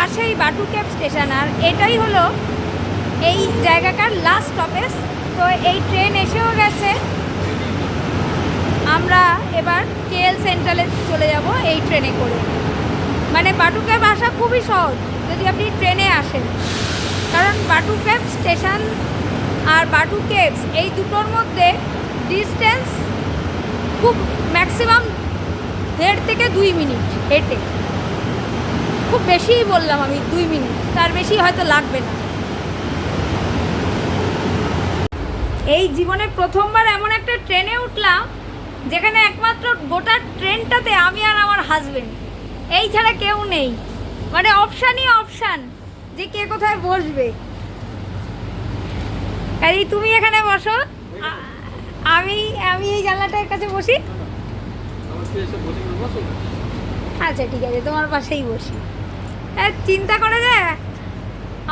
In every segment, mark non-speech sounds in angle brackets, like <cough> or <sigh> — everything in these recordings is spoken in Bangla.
পাশেই বাটু ক্যাব স্টেশন, আর এটাই হলো এই জায়গাকার লাস্ট স্টপেজ তো এই ট্রেন এসেও গেছে। আমরা এবার কেএল সেন্ট্রালে চলে যাব এই ট্রেনে করে। মানে বাটু ক্যাব আসা খুবই সহজ, যদি আপনি ট্রেনে আসেন। কারণ বাটু ক্যাব স্টেশন আর বাটু কেভস এই দুটোর মধ্যে ডিস্টেন্স খুব ম্যাক্সিমাম দেড় থেকে দুই মিনিট হেঁটে। খুব বেশিই বললাম আমি দুই মিনিট, তার বেশি হয়তো লাগবে না। এই জীবনে প্রথমবার এমন একটা ট্রেনে উঠলাম, যেখানে একমাত্র গোটা ট্রেনটাতে আমি আর আমার হাজবেন্ড এই ছাড়া কেউ নেই। মানে অপশানই অপশান যে কে কোথায় বসবে। এই তুমি এখানে বসো। আমি আমি এই জানলাটার কাছে বসি। আচ্ছা ঠিক আছে, তোমার পাশেই বসি। চিন্তা করে যায়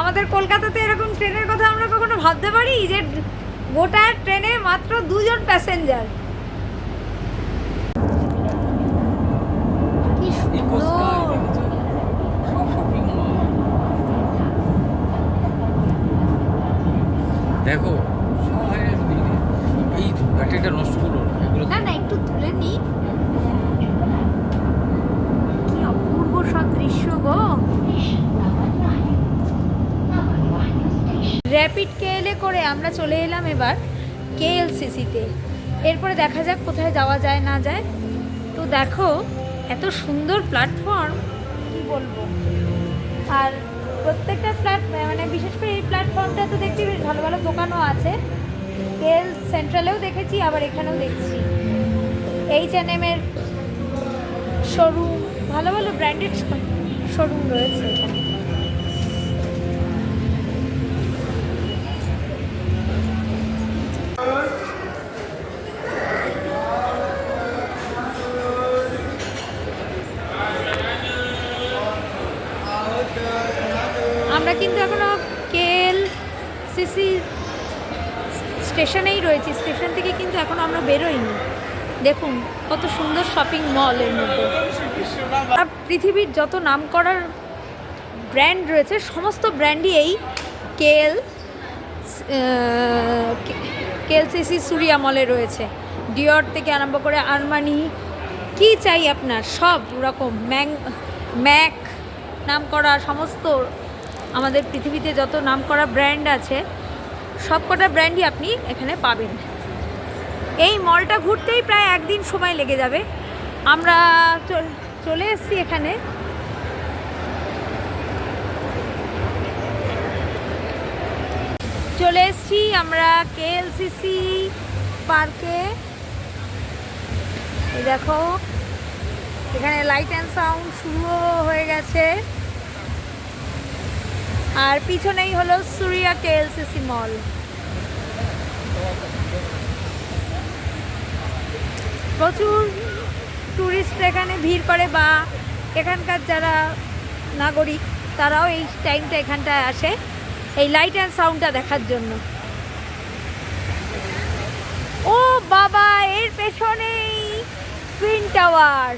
আমাদের কলকাতাতে এরকম ট্রেনের কথা আমরা কখনো ভাবতে পারি যে গোটা ট্রেনে মাত্র দুজন প্যাসেঞ্জার দেখো এই ব্যাটারিটা নষ্ট করো না না একটু তুলে নি কি অপূর্ব সব দৃশ্য গো র্যাপিড কেএলে করে আমরা চলে এলাম এবার কেএলসিসিতে এরপরে দেখা যাক কোথায় যাওয়া যায়, না যায়। তো দেখো, এত সুন্দর প্ল্যাটফর্ম কি বলব? আর প্রত্যেকটা ফ্ল্যাট মানে বিশেষ করে এই প্ল্যাটফর্মটা তো দেখছি বেশ ভালো ভালো দোকানও আছে। কেএল সেন্ট্রালেও দেখেছি, আবার এখানেও দেখছি। এইচ এন এর শোরুম ভালো ভালো ব্র্যান্ডেড শোরুম রয়েছে। আমরা কিন্তু এখনও কেএল, সিসি স্টেশনেই রয়েছি। স্টেশন থেকে কিন্তু এখনও আমরা বেরোইনি। দেখুন, কত সুন্দর শপিং মল এর মধ্যে। আর পৃথিবীর যত নাম করার ব্র্যান্ড রয়েছে, সমস্ত ব্র্যান্ডই এই কেএল কেএলসিসি সুরিয়া মলে রয়েছে। ডিওর থেকে আরম্ভ করে আরমানি কি চাই আপনার? সব রকম ম্যাং, ম্যাক নাম করা সমস্ত আমাদের পৃথিবীতে যত নাম করা ব্র্যান্ড আছে সব কটা ব্র্যান্ডই আপনি এখানে পাবেন। এই মলটা ঘুরতেই প্রায় একদিন সময় লেগে যাবে। আমরা চলে এসেছি এখানে। চলে এসেছি আমরা কেএলসিসি পার্কে দেখো, এখানে লাইট অ্যান্ড সাউন্ড শুরু হয়ে গেছে। আর পিছনেই হলো সুরিয়া কেএলসিসি মল প্রচুর ট্যুরিস্ট এখানে ভিড় করে বা এখানকার যারা নাগরিক, তারাও এই টাইমটা এখানটায় আসে, এই লাইট অ্যান্ড সাউন্ডটা দেখার জন্য। ও বাবা, এর পেছনেই টুইন টাওয়ার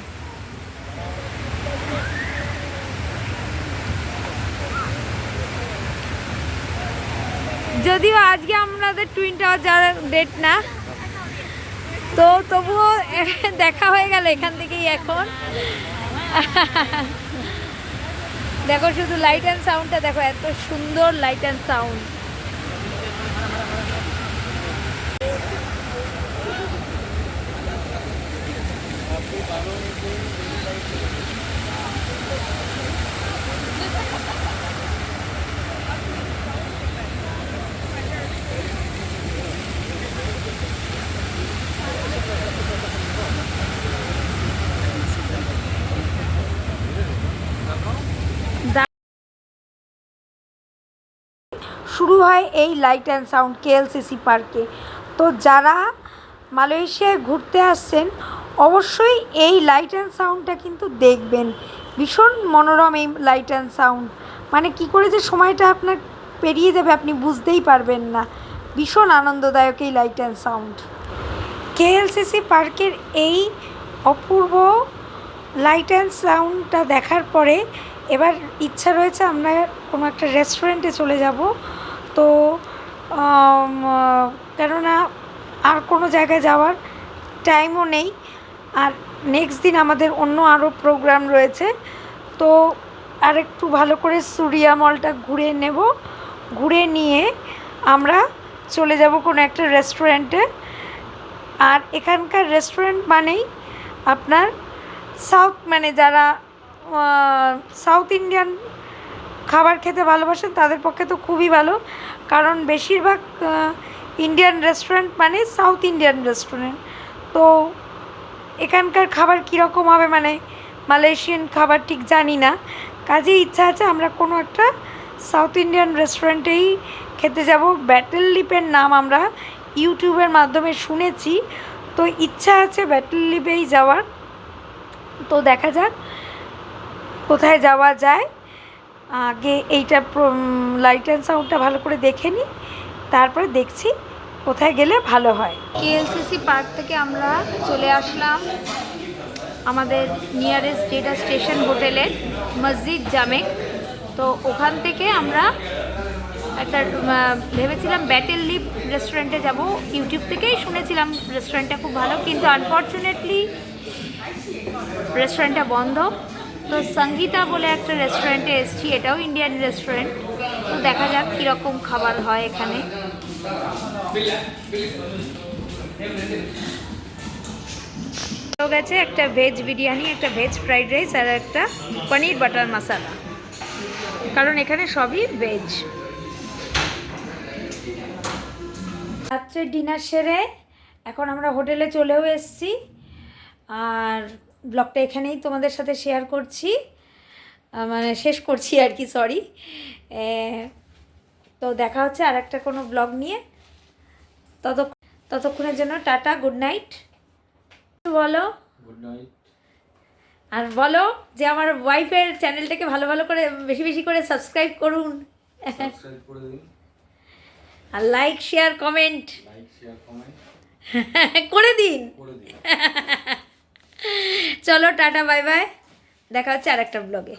যদিও আজকে আমাদের টুইন টাওয়ার যাওয়ার ডেট না তো তবুও <laughs> দেখা হয়ে গেল এখান থেকেই এখন। <laughs> দেখো শুধু লাইট অ্যান্ড সাউন্ডটা দেখো, এত সুন্দর লাইট অ্যান্ড সাউন্ড শুরু হয় এই লাইট অ্যান্ড সাউন্ড কেএলসিসি পার্কে তো যারা মালয়েশিয়ায় ঘুরতে আসছেন, অবশ্যই এই লাইট অ্যান্ড সাউন্ডটা কিন্তু দেখবেন। ভীষণ মনোরম এই লাইট অ্যান্ড সাউন্ড মানে কি করে যে সময়টা আপনার পেরিয়ে যাবে আপনি বুঝতেই পারবেন না। ভীষণ আনন্দদায়ক এই লাইট অ্যান্ড সাউন্ড কেএলসিসি পার্কের এই অপূর্ব লাইট অ্যান্ড সাউন্ডটা দেখার পরে, এবার ইচ্ছা রয়েছে আমরা কোনো একটা রেস্টুরেন্টে চলে যাব। তো কেননা আর কোনো জায়গায় যাওয়ার টাইমও নেই। আর নেক্সট দিন আমাদের অন্য আরও প্রোগ্রাম রয়েছে। তো আর একটু ভালো করে সুরিয়া মলটা ঘুরে নেব। ঘুরে নিয়ে আমরা চলে যাব কোনো একটা রেস্টুরেন্টে আর এখানকার রেস্টুরেন্ট মানেই আপনার সাউথ মানে যারা সাউথ ইন্ডিয়ান খাবার খেতে ভালোবাসেন, তাদের পক্ষে তো খুবই ভালো। কারণ বেশিরভাগ ইন্ডিয়ান রেস্টুরেন্ট মানে সাউথ ইন্ডিয়ান রেস্টুরেন্ট তো এখানকার খাবার কীরকম হবে? মানে মালয়েশিয়ান খাবার ঠিক জানি না। কাজে ইচ্ছা আছে আমরা কোনো একটা সাউথ ইন্ডিয়ান রেস্টুরেন্টেই খেতে যাব। ব্যাটেল লিপের নাম আমরা ইউটিউবের মাধ্যমে শুনেছি। তো ইচ্ছা আছে ব্যাটেল লিপেই যাওয়ার। তো দেখা যাক কোথায় যাওয়া যায়। আগে এইটা লাইট অ্যান্ড সাউন্ডটা ভালো করে দেখে নিই তারপরে দেখছি কোথায় গেলে ভালো হয়। কেএলসিসি পার্ক থেকে আমরা চলে আসলাম আমাদের নিয়ারেস্ট যেটা স্টেশন হোটেলের মসজিদ জামেক তো ওখান থেকে আমরা একটা ভেবেছিলাম ব্যাটেল লিপ রেস্টুরেন্টে যাব। ইউটিউব থেকেই শুনেছিলাম রেস্টুরেন্টটা খুব ভালো, কিন্তু আনফর্চুনেটলি রেস্টুরেন্টটা বন্ধ। তো সঙ্গীতা বলে একটা রেস্টুরেন্টে এসেছি, এটাও ইন্ডিয়ান রেস্টুরেন্ট তো দেখা যাক কীরকম খাবার হয় এখানে। গেছে একটা ভেজ বিরিয়ানি, একটা ভেজ ফ্রাইড রাইস আর একটা পনির বাটার মশালা কারণ এখানে সবই ভেজ রাত্রে ডিনার সেরে এখন আমরা হোটেলে চলেও এসেছি। আর ব্লগটা এখানেই তোমাদের সাথে শেয়ার করছি। মানে শেষ করছি আর কি সরি তো দেখা হচ্ছে আর একটা কোনো ব্লগ নিয়ে। তত ততক্ষণের জন্য টাটা গুড নাইট বলো। গুড নাইট আর বলো যে আমার ওয়াইফের চ্যানেলটাকে ভালো ভালো করে বেশি বেশি করে সাবস্ক্রাইব করুন। আর like share comment like share comment করে দিন। করে দিন। <laughs> চলো টাটা বাই বাই। দেখা হচ্ছে আর একটা ব্লগে